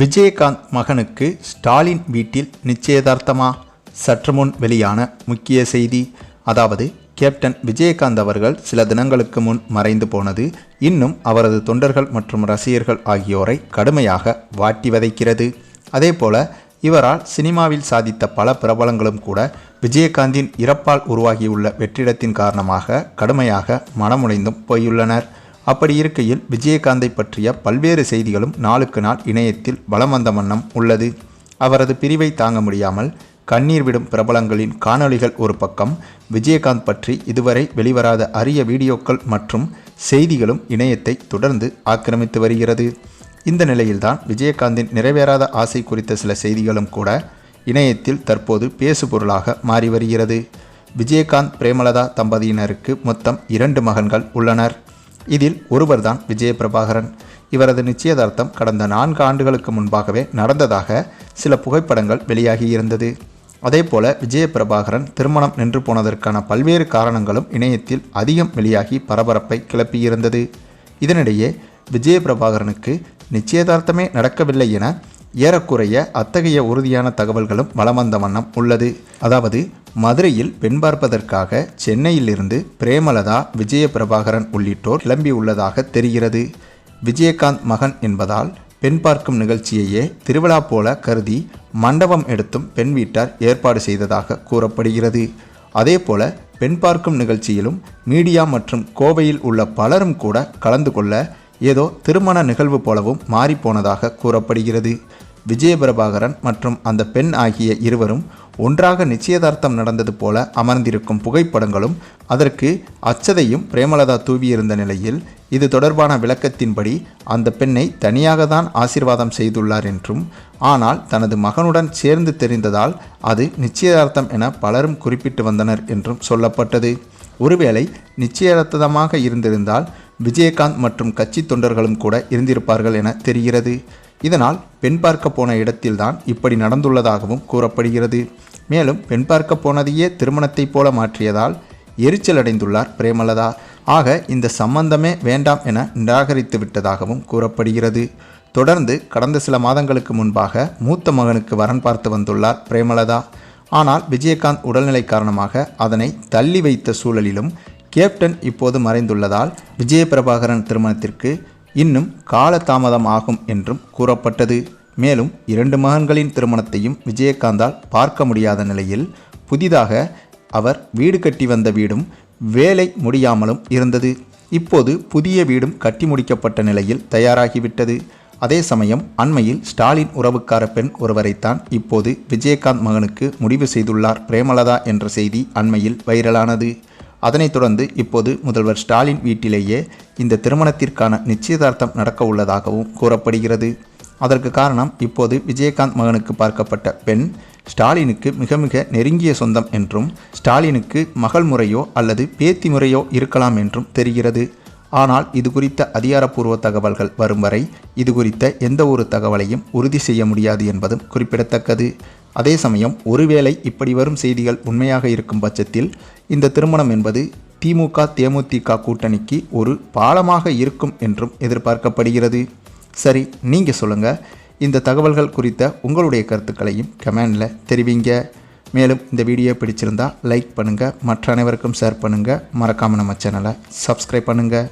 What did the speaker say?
விஜயகாந்த் மகனுக்கு ஸ்டாலின் வீட்டில் நிச்சயதார்த்தமா? சற்று முன் வெளியான முக்கிய செய்தி. அதாவது கேப்டன் விஜயகாந்த் அவர்கள் சில தினங்களுக்கு முன் மறைந்து போனது இன்னும் அவரது தொண்டர்கள் மற்றும் ரசிகர்கள் ஆகியோரை கடுமையாக வாட்டி வதைக்கிறது. அதேபோல இவரால் சினிமாவில் சாதித்த பல பிரபலங்களும் கூட விஜயகாந்தின் இறப்பால் உருவாகியுள்ள வெற்றிடத்தின் காரணமாக கடுமையாக மனமுடைந்தும் போயுள்ளனர். அப்படி இருக்கையில் விஜயகாந்தை பற்றிய பல்வேறு செய்திகளும் நாளுக்கு நாள் இணையத்தில் வலம் வந்த வண்ணம் உள்ளது. அவரது பிரிவை தாங்க முடியாமல் கண்ணீர் விடும் பிரபலங்களின் காணொளிகள் ஒரு பக்கம் விஜயகாந்த் பற்றி இதுவரை வெளிவராத அரிய வீடியோக்கள் மற்றும் செய்திகளும் இணையத்தை தொடர்ந்து ஆக்கிரமித்து வருகிறது. இந்த நிலையில்தான் விஜயகாந்தின் நிறைவேறாத ஆசை குறித்த சில செய்திகளும் கூட இணையத்தில் தற்போது பேசுபொருளாக மாறி வருகிறது. விஜயகாந்த் பிரேமலதா தம்பதியினருக்கு மொத்தம் இரண்டு மகன்கள் உள்ளனர். இதில் ஒருவர்தான் விஜயபிரபாகரன். இவரது நிச்சயதார்த்தம் கடந்த நான்கு ஆண்டுகளுக்கு முன்பாகவே நடந்ததாக சில புகைப்படங்கள் வெளியாகியிருந்தது. அதேபோல விஜயபிரபாகரன் திருமணம் நின்று போனதற்கான பல்வேறு காரணங்களும் இணையத்தில் அதிகம் வெளியாகி பரபரப்பை கிளப்பியிருந்தது. இதனிடையே விஜயபிரபாகரனுக்கு நிச்சயதார்த்தமே நடக்கவில்லை என ஏறக்குறைய அத்தகைய உறுதியான தகவல்களும் வலம் வந்த வண்ணம் உள்ளது. அதாவது மதுரையில் பெண் பார்ப்பதற்காக சென்னையிலிருந்து பிரேமலதா விஜய பிரபாகரன் உள்ளிட்டோர் கிளம்பியுள்ளதாக தெரிகிறது. விஜயகாந்த் மகன் என்பதால் பெண் பார்க்கும் நிகழ்ச்சியையே திருவிழா போல கருதி மண்டபம் எடுத்தும் பெண் வீட்டார் ஏற்பாடு செய்ததாக கூறப்படுகிறது. அதேபோல பெண் பார்க்கும் நிகழ்ச்சியிலும் மீடியா மற்றும் கோவையில் உள்ள பலரும் கூட கலந்து கொள்ள ஏதோ திருமண நிகழ்வு போலவும் மாறிப்போனதாக கூறப்படுகிறது. விஜயபிரபாகரன் மற்றும் அந்த பெண் ஆகிய இருவரும் ஒன்றாக நிச்சயதார்த்தம் நடந்தது போல அமர்ந்திருக்கும் புகைப்படங்களும் அதற்கு அச்சதையும் பிரேமலதா தூவியிருந்த நிலையில் இது தொடர்பான விளக்கத்தின்படி அந்த பெண்ணை தனியாக தான் ஆசீர்வாதம் செய்துள்ளார் என்றும் ஆனால் தனது மகனுடன் சேர்ந்து தெரிந்ததால் அது நிச்சயதார்த்தம் என பலரும் குறிப்பிட்டு வந்தனர் என்றும் சொல்லப்பட்டது. ஒருவேளை நிச்சயதார்த்தமாக இருந்திருந்தால் விஜயகாந்த் மற்றும் கட்சி தொண்டர்களும் கூட இருந்திருப்பார்கள் என தெரிகிறது. இதனால் பெண் பார்க்க போன இடத்தில்தான் இப்படி நடந்துள்ளதாகவும் கூறப்படுகிறது. மேலும் பெண் பார்க்க போனதையே திருமணத்தைப் போல மாற்றியதால் எரிச்சல் அடைந்துள்ளார் பிரேமலதா. ஆக இந்த சம்பந்தமே வேண்டாம் என நிராகரித்து விட்டதாகவும் கூறப்படுகிறது. தொடர்ந்து கடந்த சில மாதங்களுக்கு முன்பாக மூத்த மகனுக்கு வரன் பார்த்து வந்துள்ளார் பிரேமலதா. ஆனால் விஜயகாந்த் உடல்நிலை காரணமாக அதனை தள்ளி வைத்த சூழலிலும் கேப்டன் இப்போது மறைந்துள்ளதால் விஜயபிரபாகரன் திருமணத்திற்கு இன்னும் காலதாமதம் ஆகும் என்றும் கூறப்பட்டது. மேலும் இரண்டு மகன்களின் திருமணத்தையும் விஜயகாந்தால் பார்க்க முடியாத நிலையில் புதிதாக அவர் வீடு கட்டி வந்த வீடும் வேலை முடியாமலும் இருந்தது. இப்போது புதிய வீடும் கட்டி முடிக்கப்பட்ட நிலையில் தயாராகிவிட்டது. அதே சமயம் அண்மையில் ஸ்டாலின் உறவுக்கார பெண் ஒருவரைத்தான் இப்போது விஜயகாந்த் மகனுக்கு முடிவு செய்துள்ளார். பிரேமலதா என்ற செய்தி அண்மையில் வைரலானது. அதனைத் தொடர்ந்து இப்போது முதல்வர் ஸ்டாலின் வீட்டிலேயே இந்த திருமணத்திற்கான நிச்சயதார்த்தம் நடக்க உள்ளதாகவும் கூறப்படுகிறது. அதற்கு காரணம் இப்போது விஜயகாந்த் மகனுக்கு பார்க்கப்பட்ட பெண் ஸ்டாலினுக்கு மிக மிக நெருங்கிய சொந்தம் என்றும் ஸ்டாலினுக்கு மகள் முறையோ அல்லது பேத்தி முறையோ இருக்கலாம் என்றும் தெரிகிறது. ஆனால் இது குறித்த அதிகாரப்பூர்வ தகவல்கள் வரும் வரை இது குறித்த எந்த ஒரு தகவலையும் உறுதி செய்ய முடியாது என்பதும் குறிப்பிடத்தக்கது. அதே சமயம் ஒருவேளை இப்படி வரும் செய்திகள் உண்மையாக இருக்கும் பட்சத்தில் இந்த திருமணம் என்பது திமுக தேமுதிக கூட்டணிக்கு ஒரு பாலமாக இருக்கும் என்றும் எதிர்பார்க்கப்படுகிறது. சரி நீங்கள் சொல்லுங்கள் இந்த தகவல்கள் குறித்த உங்களுடைய கருத்துக்களையும் கமெண்டில் தெரிவிங்க. மேலும் இந்த வீடியோ பிடிச்சிருந்தால் லைக் பண்ணுங்கள் மற்ற அனைவருக்கும் ஷேர் பண்ணுங்கள் மறக்காமல் நம்ம சேனலை சப்ஸ்கிரைப் பண்ணுங்கள்